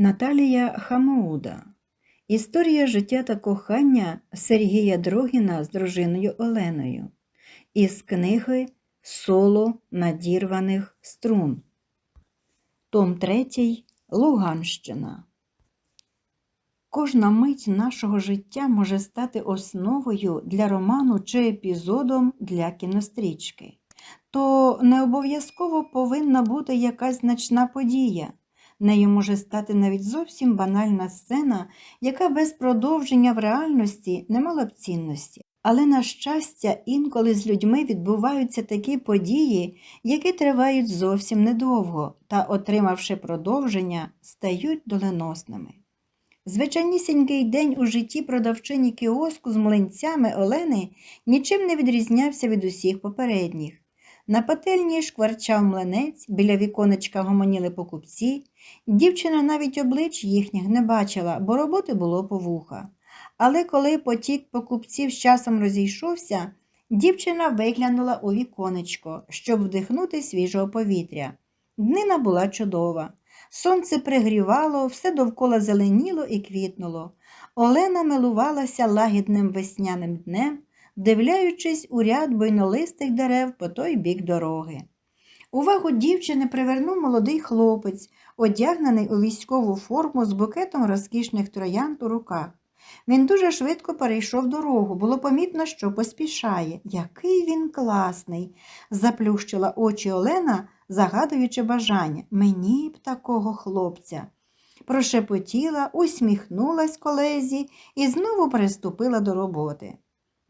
Наталія Хамоуда. Історія життя та кохання Сергія Дрогіна з дружиною Оленою. Із книги Соло надірваних струн. Том 3. Луганщина. Кожна мить нашого життя може стати основою для роману чи епізодом для кінострічки. То не обов'язково повинна бути якась значна подія. Нею може стати навіть зовсім банальна сцена, яка без продовження в реальності не мала б цінності. Але, на щастя, інколи з людьми відбуваються такі події, які тривають зовсім недовго та, отримавши продовження, стають доленосними. Звичайнісінький день у житті продавчині кіоску з млинцями Олени нічим не відрізнявся від усіх попередніх. На пательні шкварчав млинець, біля віконечка гомоніли покупці. Дівчина навіть облич їхніх не бачила, бо роботи було по вуха. Але коли потік покупців з часом розійшовся, дівчина виглянула у віконечко, щоб вдихнути свіжого повітря. Днина була чудова. Сонце пригрівало, все довкола зеленіло і квітнуло. Олена милувалася лагідним весняним днем, вдивляючись у ряд буйнолистих дерев по той бік дороги. Увагу дівчини привернув молодий хлопець, одягнений у військову форму з букетом розкішних троянд у руках. Він дуже швидко перейшов дорогу, було помітно, що поспішає. Який він класний, заплющила очі Олена, загадуючи бажання. Мені б такого хлопця. Прошепотіла, усміхнулась колезі і знову приступила до роботи.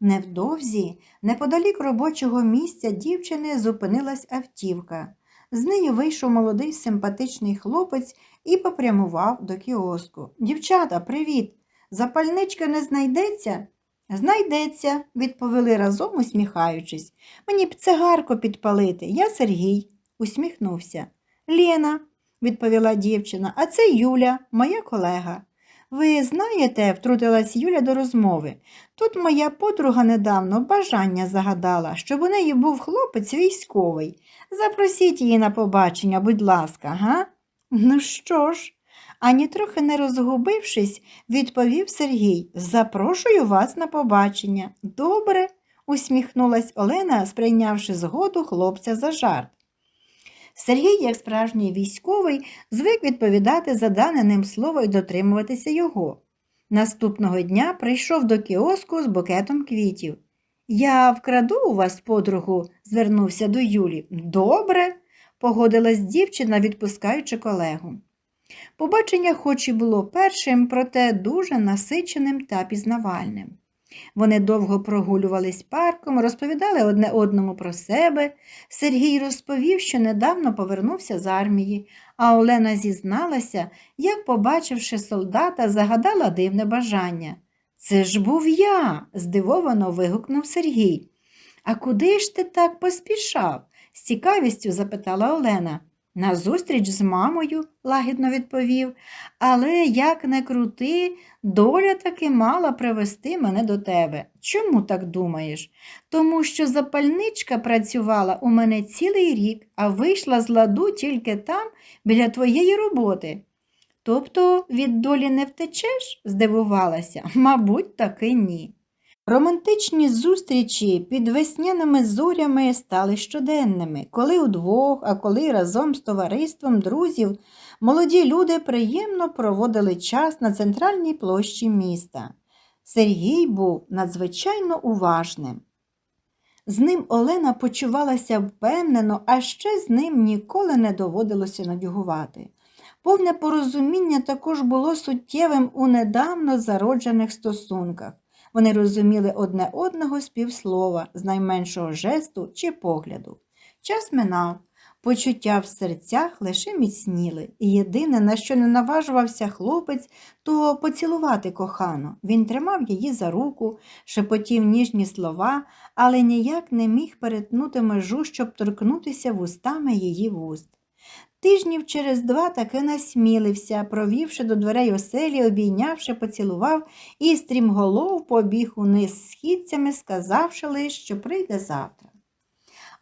Невдовзі, неподалік робочого місця дівчини зупинилась автівка. З нею вийшов молодий симпатичний хлопець і попрямував до кіоску. Дівчата, привіт! Запальничка не знайдеться? Знайдеться, відповіли разом, усміхаючись. Мені б цигарку підпалити. Я Сергій, усміхнувся. Лєна, відповіла дівчина, а це Юля, моя колега. Ви знаєте, втрутилась Юля до розмови. Тут моя подруга недавно бажання загадала, щоб у неї був хлопець військовий. Запросіть її на побачення, будь ласка, га? Ну що ж? Ані трохи не розгубившись, відповів Сергій. Запрошую вас на побачення. Добре, усміхнулась Олена, сприйнявши згоду хлопця за жарт. Сергій, як справжній військовий, звик відповідати за дане ним слово і дотримуватися його. Наступного дня прийшов до кіоску з букетом квітів. Я вкраду у вас подругу, звернувся до Юлі. Добре, погодилась дівчина, відпускаючи колегу. Побачення, хоч і було першим, проте дуже насиченим та пізнавальним. Вони довго прогулювались парком, розповідали одне одному про себе. Сергій розповів, що недавно повернувся з армії, а Олена зізналася, як, побачивши солдата, загадала дивне бажання. Це ж був я, здивовано вигукнув Сергій. А куди ж ти так поспішав? з цікавістю запитала Олена. На зустріч з мамою, лагідно відповів, але як не крути, доля таки мала привести мене до тебе. Чому так думаєш? Тому що запальничка працювала у мене цілий рік, а вийшла з ладу тільки там, біля твоєї роботи. Тобто від долі не втечеш? здивувалася. Мабуть, таки ні. Романтичні зустрічі під весняними зорями стали щоденними, коли удвох, а коли разом з товариством друзів молоді люди приємно проводили час на центральній площі міста. Сергій був надзвичайно уважним. З ним Олена почувалася впевнено, а ще з ним ніколи не доводилося навігувати. Повне порозуміння також було суттєвим у недавно зароджених стосунках. Вони розуміли одне одного з півслова, з найменшого жесту чи погляду. Час минав, почуття в серцях лише міцніли, і єдине, на що не наважувався хлопець, то поцілувати кохану. Він тримав її за руку, шепотів ніжні слова, але ніяк не міг перетнути межу, щоб торкнутися вустами її вуст. Тижнів через два таки насмілився, провівши до дверей оселі, обійнявши, поцілував і стрімголов побіг униз східцями, сказавши лиш, що прийде завтра.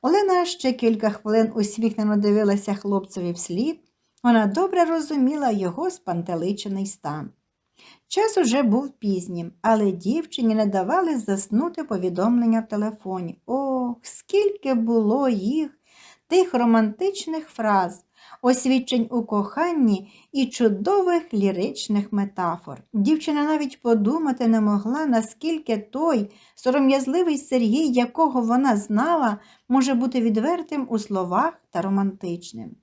Олена ще кілька хвилин усміхнено дивилася хлопцеві вслід, Вона добре розуміла його спантеличений стан. Час уже був пізнім, але дівчині не давали заснути повідомлення в телефоні. Ох, скільки було їх, тих романтичних фраз, освідчень у коханні і чудових ліричних метафор. Дівчина навіть подумати не могла, наскільки той сором'язливий Сергій, якого вона знала, може бути відвертим у словах та романтичним.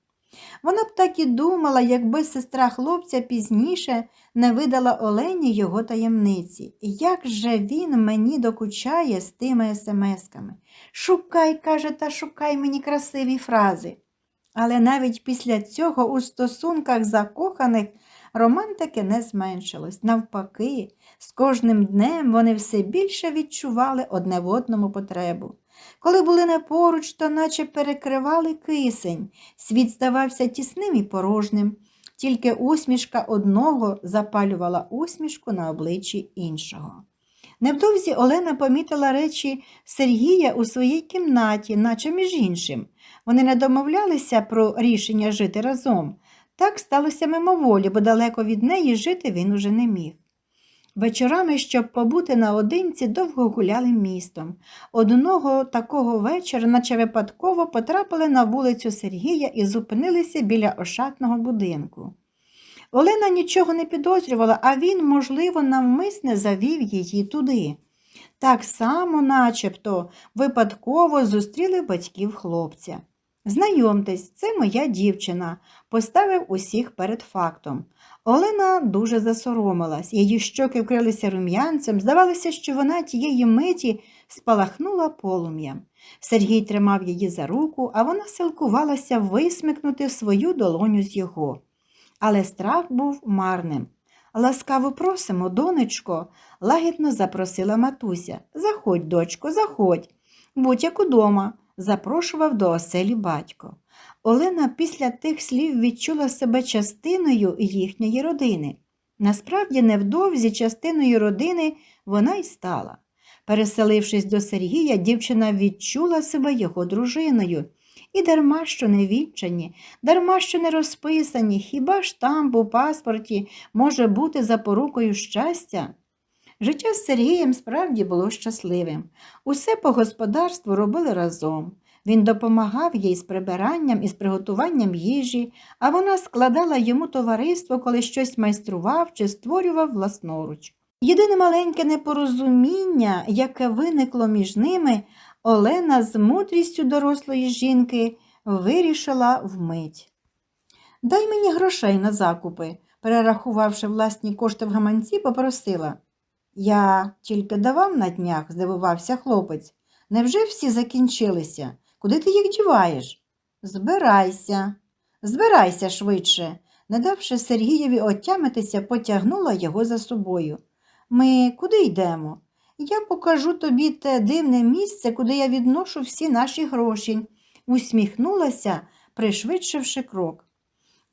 Вона б так і думала, якби сестра хлопця пізніше не видала Олені його таємниці. Як же він мені докучає з тими смсками? Шукай, каже, та шукай мені красиві фрази. Але навіть після цього у стосунках закоханих романтики не зменшилось. Навпаки, з кожним днем вони все більше відчували одне в одному потребу. Коли були не поруч, то наче перекривали кисень, світ здавався тісним і порожнім, тільки усмішка одного запалювала усмішку на обличчі іншого. Невдовзі Олена помітила речі Сергія у своїй кімнаті, наче між іншим. Вони не домовлялися про рішення жити разом. Так сталося мимоволі, бо далеко від неї жити він уже не міг. Вечорами, щоб побути наодинці, довго гуляли містом. Одного такого вечора, наче випадково, потрапили на вулицю Сергія і зупинилися біля ошатного будинку. Олена нічого не підозрювала, а він, можливо, навмисне завів її туди. Так само, начебто, випадково зустріли батьків хлопця. Знайомтесь, це моя дівчина, поставив усіх перед фактом. Олена дуже засоромилась, її щоки вкрилися рум'янцем, здавалося, що вона тієї миті спалахнула полум'ям. Сергій тримав її за руку, а вона силкувалася висмикнути свою долоню з його. Але страх був марним. Ласкаво просимо, донечко, лагідно запросила матуся. Заходь, дочко, заходь. Будь як удома, запрошував до оселі батько. Олена після тих слів відчула себе частиною їхньої родини. Насправді, невдовзі частиною родини вона й стала. Переселившись до Сергія, дівчина відчула себе його дружиною. І дарма що не відчані, дарма що не розписані, хіба ж там у паспорті може бути запорукою щастя? Життя з Сергієм справді було щасливим. Усе по господарству робили разом. Він допомагав їй з прибиранням і з приготуванням їжі, а вона складала йому товариство, коли щось майстрував чи створював власноруч. Єдине маленьке непорозуміння, яке виникло між ними, Олена з мудрістю дорослої жінки вирішила вмить. Дай мені грошей на закупи, перерахувавши власні кошти в гаманці, попросила. Я тільки давав на днях, здивувався хлопець. Невже всі закінчилися? Куди ти їх діваєш? Збирайся, збирайся швидше. Не давши Сергієві отямитися, потягнула його за собою. Ми куди йдемо? Я покажу тобі те дивне місце, куди я відношу всі наші гроші, усміхнулася, пришвидшивши крок.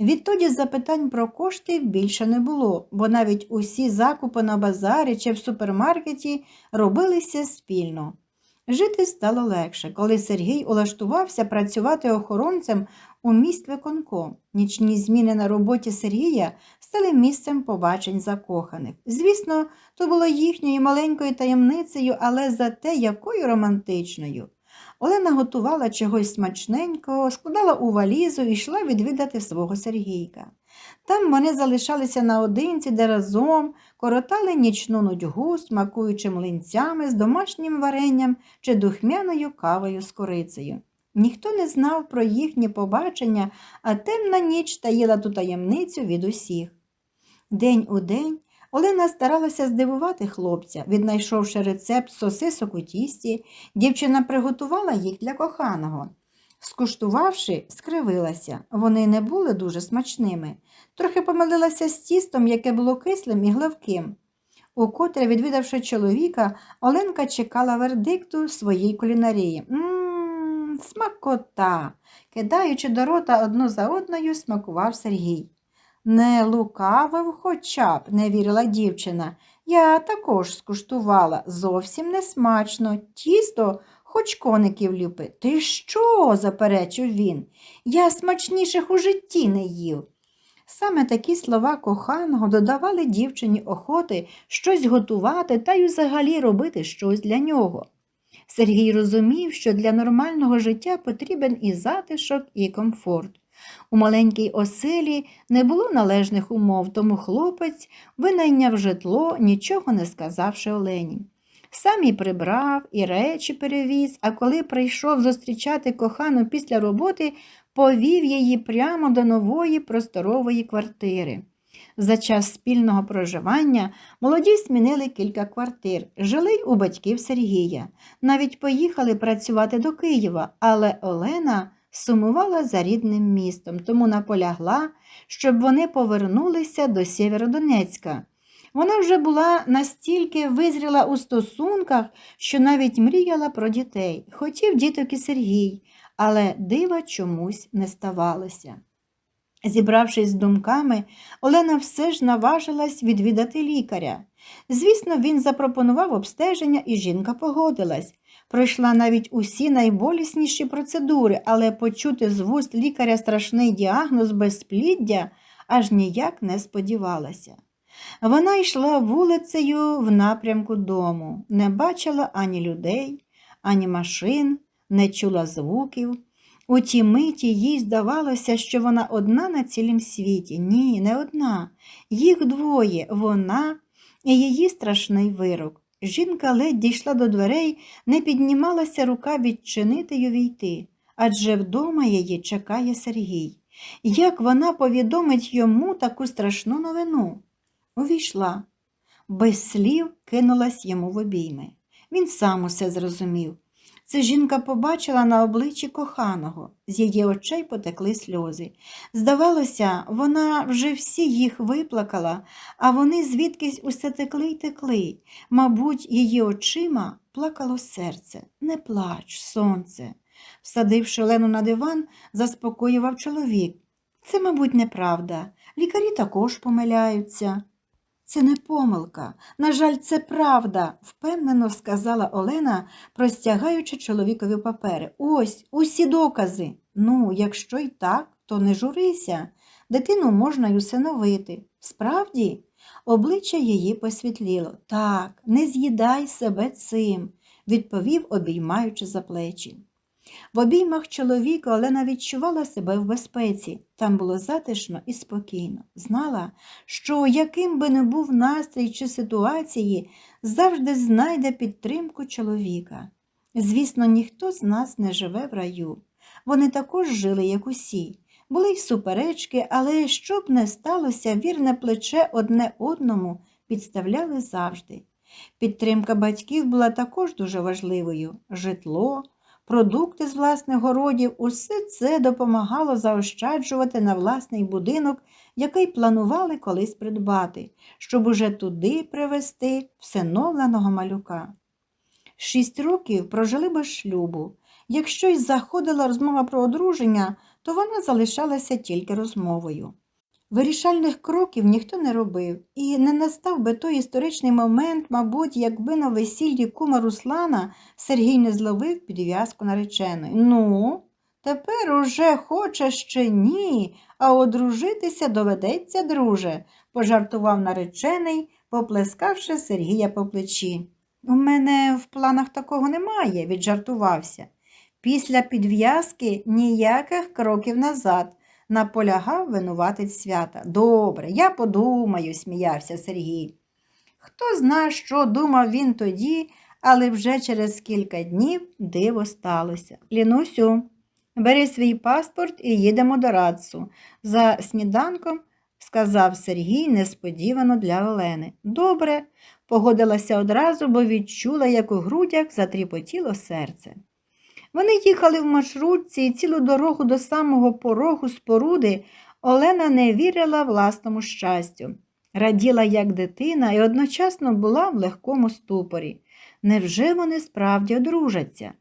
Відтоді запитань про кошти більше не було, бо навіть усі закупи на базарі чи в супермаркеті робилися спільно. Жити стало легше, коли Сергій улаштувався працювати охоронцем у міст виконком. Нічні зміни на роботі Сергія стали місцем побачень закоханих. Звісно, то було їхньою маленькою таємницею, але зате якою романтичною. Олена готувала чогось смачненького, складала у валізу і йшла відвідати свого Сергійка. Там вони залишалися наодинці, де разом коротали нічну нудьгу, смакуючи млинцями з домашнім варенням чи духмяною кавою з корицею. Ніхто не знав про їхнє побачення, а темна ніч таїла ту таємницю від усіх. День у день Олена старалася здивувати хлопця, віднайшовши рецепт сосисок у тісті, дівчина приготувала їх для коханого. Скуштувавши, скривилася. Вони не були дуже смачними. Трохи помилилася з тістом, яке було кислим і гливким. Укотре, відвідавши чоловіка, Оленка чекала вердикту своїй кулінарії. Мм, смакота. Кидаючи до рота одну за одною, смакував Сергій. Не лукавив хоча б, не вірила дівчина. Я також скуштувала зовсім несмачно. Тісто хоч коників ліпи. Ти що? заперечив він. Я смачніших у житті не їв. Саме такі слова коханого додавали дівчині охоти щось готувати та й взагалі робити щось для нього. Сергій розумів, що для нормального життя потрібен і затишок, і комфорт. У маленькій оселі не було належних умов, тому хлопець винайняв житло, нічого не сказавши Олені. Сам і прибрав, і речі перевіз, а коли прийшов зустрічати кохану після роботи, повів її прямо до нової просторової квартири. За час спільного проживання молоді змінили кілька квартир, жили у батьків Сергія. Навіть поїхали працювати до Києва, але Олена сумувала за рідним містом, тому наполягла, щоб вони повернулися до Сєвєродонецька. Вона вже була настільки визріла у стосунках, що навіть мріяла про дітей. Хотів діток і Сергій, але дива чомусь не ставалося. Зібравшись з думками, Олена все ж наважилась відвідати лікаря. Звісно, він запропонував обстеження, і жінка погодилась. Пройшла навіть усі найболісніші процедури, але почути з вуст лікаря страшний діагноз безпліддя аж ніяк не сподівалася. Вона йшла вулицею в напрямку дому, не бачила ані людей, ані машин, не чула звуків. У ті миті їй здавалося, що вона одна на цілім світі. Ні, не одна. Їх двоє вона і її страшний вирок. Жінка ледь дійшла до дверей, не піднімалася рука відчинити й увійти, адже вдома її чекає Сергій. Як вона повідомить йому таку страшну новину? Увійшла, без слів кинулась йому в обійми. Він сам усе зрозумів. Це жінка побачила на обличчі коханого, з її очей потекли сльози. Здавалося, вона вже всі їх виплакала, а вони звідкись усе текли й текли. Мабуть, її очима плакало серце. Не плач, сонце. Всадивши Олену на диван, заспокоював чоловік. Це, мабуть, неправда. Лікарі також помиляються. Це не помилка. На жаль, це правда, впевнено сказала Олена, простягаючи чоловікові папери. Ось усі докази. Ну, якщо й так, то не журися. Дитину можна й усиновити. Справді, обличчя її посвітліло. Так, не з'їдай себе цим, відповів, обіймаючи за плечі. В обіймах чоловіка Олена відчувала себе в безпеці. Там було затишно і спокійно. Знала, що яким би не був настрій чи ситуації, завжди знайде підтримку чоловіка. Звісно, ніхто з нас не живе в раю. Вони також жили, як усі. Були й суперечки, але щоб не сталося, вірне плече одне одному підставляли завжди. Підтримка батьків була також дуже важливою житло продукти з власних городів, усе це допомагало заощаджувати на власний будинок, який планували колись придбати, щоб уже туди привезти всиновленого малюка. Шість років прожили без шлюбу. Якщо й заходила розмова про одруження, то вона залишалася тільки розмовою. Вирішальних кроків ніхто не робив, і не настав би той історичний момент, мабуть, якби на весіллі кума Руслана Сергій не зловив підв'язку нареченої. Ну, тепер уже хочеш чи ні, а одружитися доведеться, друже, пожартував наречений, поплескавши Сергія по плечі. У мене в планах такого немає, віджартувався. Після підв'язки ніяких кроків назад наполягав винуватець свята. Добре, я подумаю, сміявся Сергій. Хто зна, що думав він тоді, але вже через кілька днів диво сталося. Лінусю, бери свій паспорт і їдемо до Радцу. За сніданком, сказав Сергій несподівано для Олени. Добре, погодилася одразу, бо відчула, як у грудях затріпотіло серце. Вони їхали в маршрутці і цілу дорогу до самого порогу споруди Олена не вірила власному щастю, раділа як дитина і одночасно була в легкому ступорі. Невже вони справді одружаться?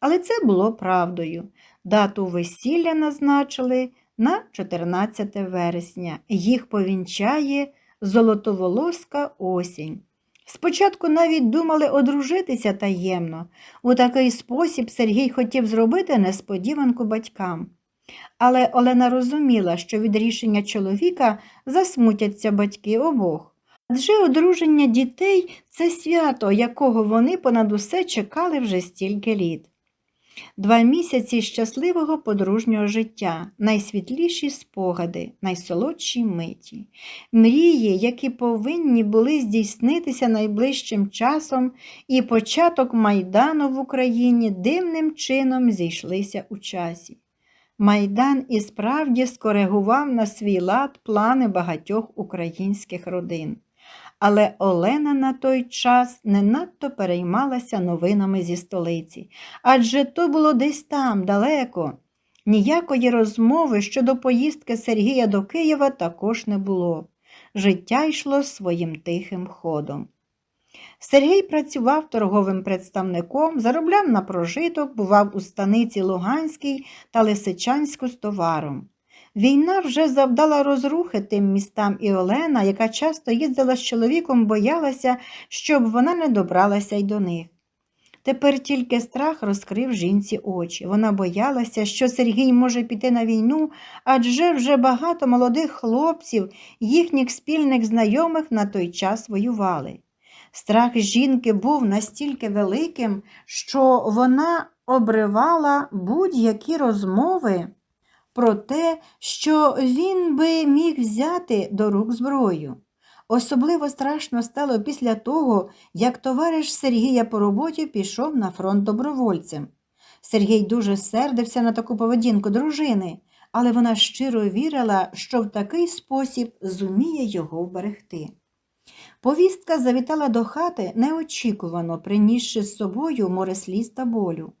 Але це було правдою. Дату весілля назначили на 14 вересня. Їх повінчає золотоволоска осінь. Спочатку навіть думали одружитися таємно. У такий спосіб Сергій хотів зробити несподіванку батькам. Але Олена розуміла, що від рішення чоловіка засмутяться батьки обох. Адже одруження дітей це свято, якого вони понад усе чекали вже стільки літ. Два місяці щасливого подружнього життя, найсвітліші спогади, найсолодші миті, мрії, які повинні були здійснитися найближчим часом, і початок Майдану в Україні дивним чином зійшлися у часі. Майдан і справді скоригував на свій лад плани багатьох українських родин. Але Олена на той час не надто переймалася новинами зі столиці, адже то було десь там, далеко. Ніякої розмови щодо поїздки Сергія до Києва також не було. Життя йшло своїм тихим ходом. Сергій працював торговим представником, заробляв на прожиток, бував у станиці Луганській та Лисичанську з товаром. Війна вже завдала розрухи тим містам і Олена, яка часто їздила з чоловіком, боялася, щоб вона не добралася й до них. Тепер тільки страх розкрив жінці очі. Вона боялася, що Сергій може піти на війну, адже вже багато молодих хлопців, їхніх спільних знайомих на той час воювали. Страх жінки був настільки великим, що вона обривала будь-які розмови про те, що він би міг взяти до рук зброю. Особливо страшно стало після того, як товариш Сергія по роботі пішов на фронт добровольцем. Сергій дуже сердився на таку поведінку дружини, але вона щиро вірила, що в такий спосіб зуміє його вберегти. Повістка завітала до хати неочікувано, принісши з собою море сліз та болю.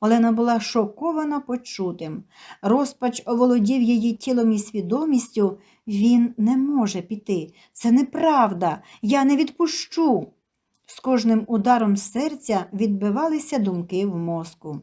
Олена була шокована почутим. Розпач оволодів її тілом і свідомістю. Він не може піти. Це неправда. Я не відпущу. З кожним ударом серця відбивалися думки в мозку.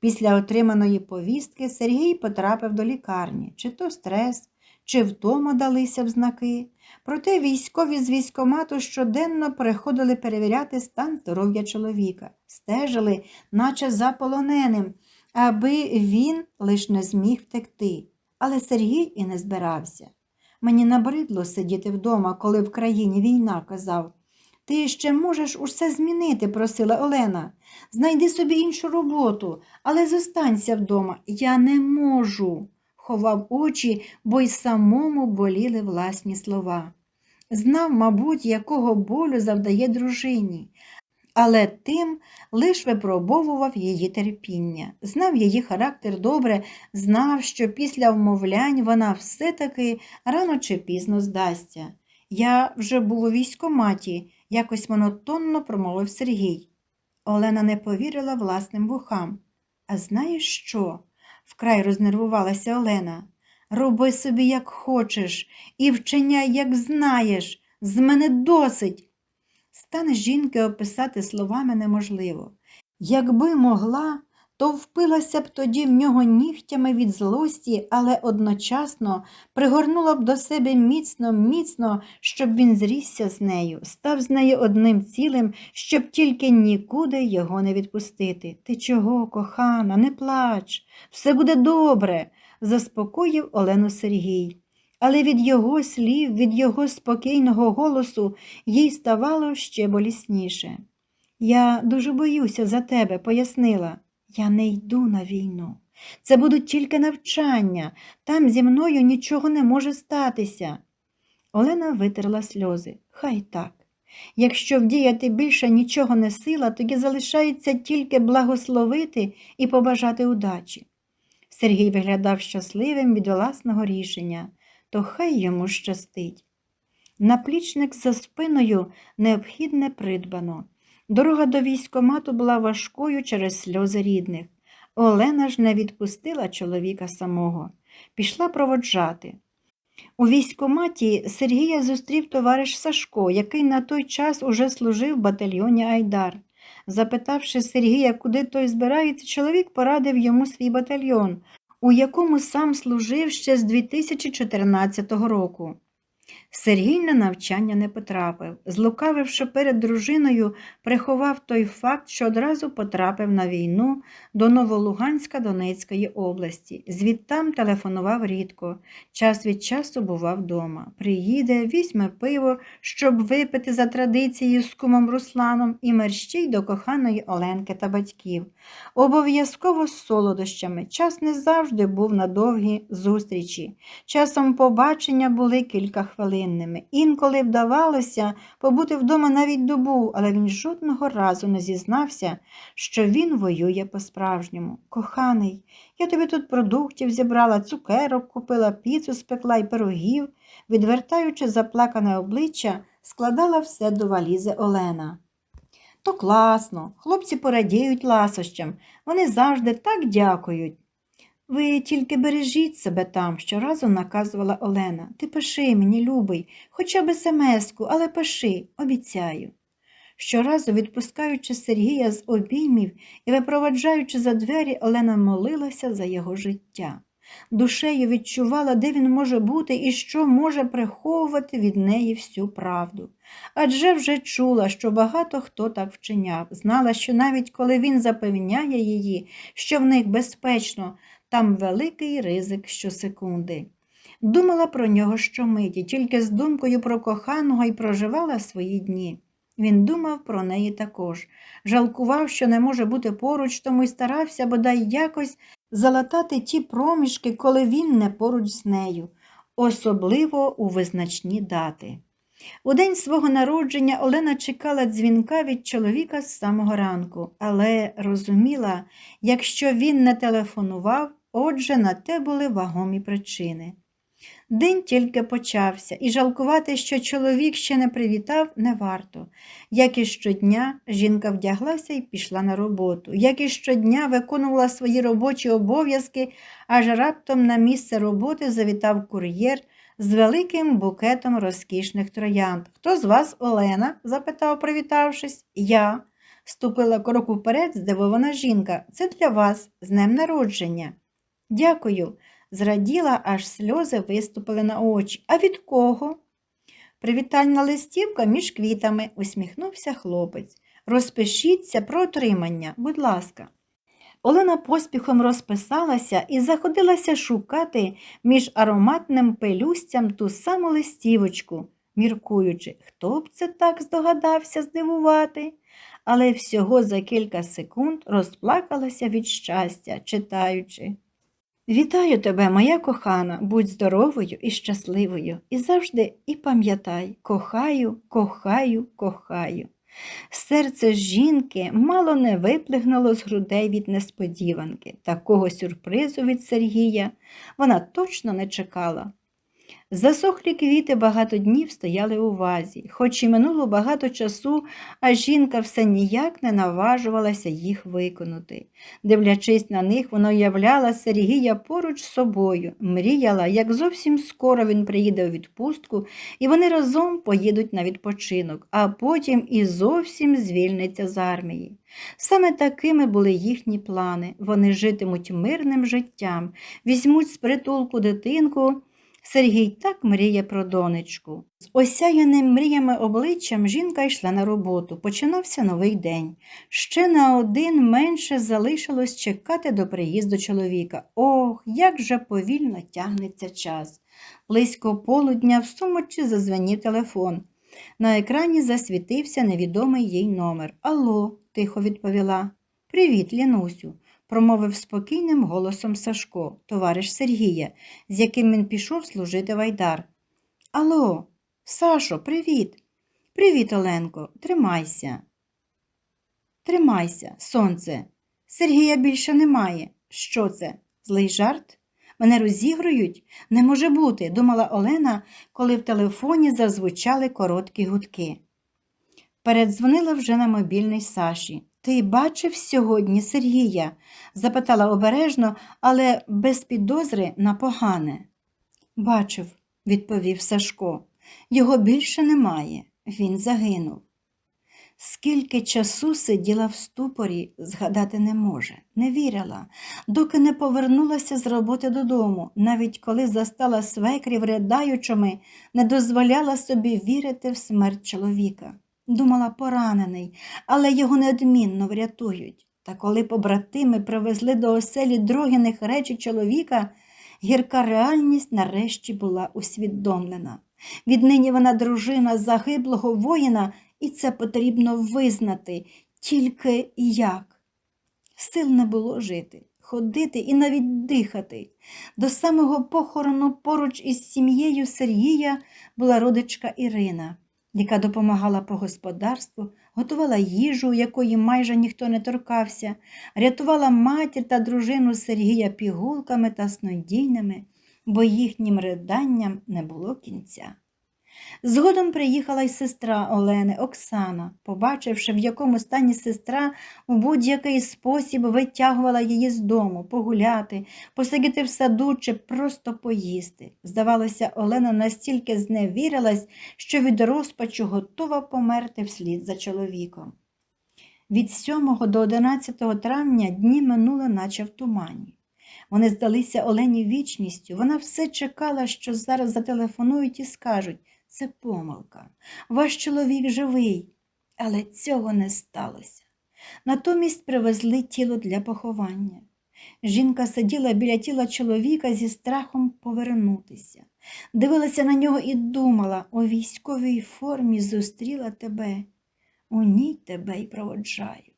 Після отриманої повістки Сергій потрапив до лікарні, чи то стрес, чи втома далися в знаки. Проте військові з військомату щоденно приходили перевіряти стан здоров'я чоловіка, стежили, наче за полоненим, аби він лиш не зміг втекти. Але Сергій і не збирався. Мені набридло сидіти вдома, коли в країні війна казав. Ти ще можеш усе змінити, просила Олена. Знайди собі іншу роботу, але зостанься вдома. Я не можу, ховав очі, бо й самому боліли власні слова. Знав, мабуть, якого болю завдає дружині, але тим лиш випробовував її терпіння, знав її характер добре, знав, що після вмовлянь вона все-таки рано чи пізно здасться. Я вже був у військоматі, якось монотонно промовив Сергій. Олена не повірила власним вухам. А знаєш що? Вкрай рознервувалася Олена. Роби собі, як хочеш, і вчиняй, як знаєш, з мене досить. Стан жінки описати словами неможливо. Якби могла, то впилася б тоді в нього нігтями від злості, але одночасно пригорнула б до себе міцно, міцно, щоб він зрісся з нею, став з нею одним цілим, щоб тільки нікуди його не відпустити. Ти чого, кохана, не плач, все буде добре, заспокоїв Олену Сергій. Але від його слів, від його спокійного голосу їй ставало ще болісніше. Я дуже боюся за тебе, пояснила. Я не йду на війну. Це будуть тільки навчання, там зі мною нічого не може статися. Олена витерла сльози. Хай так. Якщо вдіяти більше нічого не сила, тоді залишається тільки благословити і побажати удачі. Сергій виглядав щасливим від власного рішення, то хай йому щастить. Наплічник за спиною необхідне придбано. Дорога до військомату була важкою через сльози рідних. Олена ж не відпустила чоловіка самого, пішла проводжати. У військоматі Сергія зустрів товариш Сашко, який на той час уже служив в батальйоні Айдар. Запитавши Сергія, куди той збирається, чоловік порадив йому свій батальйон, у якому сам служив ще з 2014 року. Сергій на навчання не потрапив. Злукавивши перед дружиною, приховав той факт, що одразу потрапив на війну до Новолуганська Донецької області. Звідтам телефонував рідко. Час від часу бував вдома. Приїде, візьме пиво, щоб випити за традицією з кумом Русланом і мерщій до коханої Оленки та батьків. Обов'язково з солодощами. Час не завжди був на довгі зустрічі. Часом побачення були кілька хвилинними. Інколи вдавалося побути вдома навіть добу, але він жодного разу не зізнався, що він воює по-справжньому. Коханий, я тобі тут продуктів зібрала, цукерок купила, піцу спекла й пирогів, відвертаючи заплакане обличчя, складала все до валізи Олена. То класно, хлопці порадіють ласощам, вони завжди так дякують. Ви тільки бережіть себе там, щоразу наказувала Олена. Ти пиши мені, любий, хоча б смс-ку, але пиши, обіцяю. Щоразу, відпускаючи Сергія з обіймів і випроваджаючи за двері, Олена молилася за його життя. Душею відчувала, де він може бути і що може приховувати від неї всю правду. Адже вже чула, що багато хто так вчиняв, знала, що навіть коли він запевняє її, що в них безпечно, там великий ризик щосекунди. Думала про нього щомиті, тільки з думкою про коханого і проживала свої дні. Він думав про неї також, жалкував, що не може бути поруч, тому й старався бодай якось залатати ті проміжки, коли він не поруч з нею, особливо у визначні дати. У день свого народження Олена чекала дзвінка від чоловіка з самого ранку, але розуміла, якщо він не телефонував, отже, на те були вагомі причини. День тільки почався, і жалкувати, що чоловік ще не привітав, не варто. Як і щодня, жінка вдяглася і пішла на роботу, як і щодня виконувала свої робочі обов'язки, аж раптом на місце роботи завітав кур'єр з великим букетом розкішних троянд. Хто з вас, Олена? запитав, привітавшись. Я. Ступила крок уперед, здивована жінка. Це для вас, з днем народження. Дякую. Зраділа, аж сльози виступили на очі. А від кого? Привітальна листівка між квітами, усміхнувся хлопець. Розпишіться про отримання, будь ласка. Олена поспіхом розписалася і заходилася шукати між ароматним пелюстям ту саму листівочку, міркуючи, хто б це так здогадався здивувати. Але всього за кілька секунд розплакалася від щастя, читаючи. Вітаю тебе, моя кохана, будь здоровою і щасливою, і завжди і пам'ятай, кохаю, кохаю, кохаю. Серце жінки мало не виплигнуло з грудей від несподіванки. Такого сюрпризу від Сергія вона точно не чекала. Засохлі квіти багато днів стояли у вазі, хоч і минуло багато часу, а жінка все ніяк не наважувалася їх виконати. Дивлячись на них, вона уявляла Сергія поруч з собою, мріяла, як зовсім скоро він приїде у відпустку, і вони разом поїдуть на відпочинок, а потім і зовсім звільниться з армії. Саме такими були їхні плани. Вони житимуть мирним життям, візьмуть з притулку дитинку. Сергій так мріє про донечку. З осяяним мріями обличчям жінка йшла на роботу. Починався новий день. Ще на один менше залишилось чекати до приїзду чоловіка. Ох, як же повільно тягнеться час. Близько полудня в сумочці зазвенів телефон. На екрані засвітився невідомий їй номер. Алло, тихо відповіла. Привіт, Лінусю промовив спокійним голосом Сашко, товариш Сергія, з яким він пішов служити в Айдар. Алло, Сашо, привіт. Привіт, Оленко, тримайся. Тримайся, сонце. Сергія більше немає. Що це? Злий жарт? Мене розігрують? Не може бути, думала Олена, коли в телефоні зазвучали короткі гудки. Передзвонила вже на мобільний Саші. Ти бачив сьогодні Сергія? запитала обережно, але без підозри на погане. Бачив, відповів Сашко. Його більше немає. Він загинув. Скільки часу сиділа в ступорі, згадати не може, не вірила, доки не повернулася з роботи додому, навіть коли застала свекрів ридаючими, не дозволяла собі вірити в смерть чоловіка. Думала, поранений, але його неодмінно врятують. Та коли побратими привезли до оселі другиних речі чоловіка, гірка реальність нарешті була усвідомлена. Віднині вона дружина загиблого воїна, і це потрібно визнати, тільки як. Сил не було жити, ходити і навіть дихати. До самого похорону поруч із сім'єю Сергія була родичка Ірина, яка допомагала по господарству, готувала їжу, якої майже ніхто не торкався, рятувала матір та дружину Сергія пігулками та снодійними, бо їхнім риданням не було кінця. Згодом приїхала й сестра Олени Оксана, побачивши, в якому стані сестра у будь-який спосіб витягувала її з дому, погуляти, посидіти в саду чи просто поїсти. Здавалося, Олена настільки зневірилась, що від розпачу готова померти вслід за чоловіком. Від 7 до 11 травня дні минули, наче в тумані. Вони здалися Олені вічністю. Вона все чекала, що зараз зателефонують і скажуть це помилка. Ваш чоловік живий, але цього не сталося. Натомість привезли тіло для поховання. Жінка сиділа біля тіла чоловіка зі страхом повернутися. Дивилася на нього і думала, у військовій формі зустріла тебе, у ній тебе й проводжаю.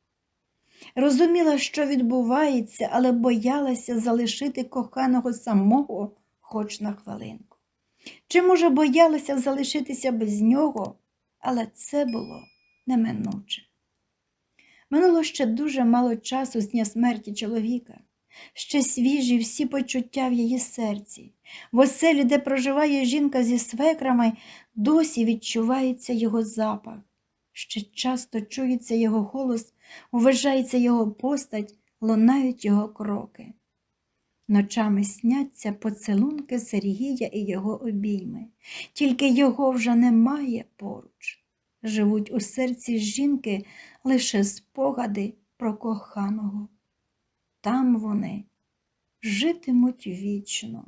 Розуміла, що відбувається, але боялася залишити коханого самого хоч на хвилинку. Чи, може, боялася залишитися без нього, але це було неминуче. Минуло ще дуже мало часу з дня смерті чоловіка, ще свіжі всі почуття в її серці. В оселі, де проживає жінка зі свекрами, досі відчувається його запах. Ще часто чується його голос, уважається його постать, лунають його кроки. Ночами сняться поцілунки Сергія і його обійми, тільки його вже немає поруч. Живуть у серці жінки лише спогади про коханого. Там вони житимуть вічно.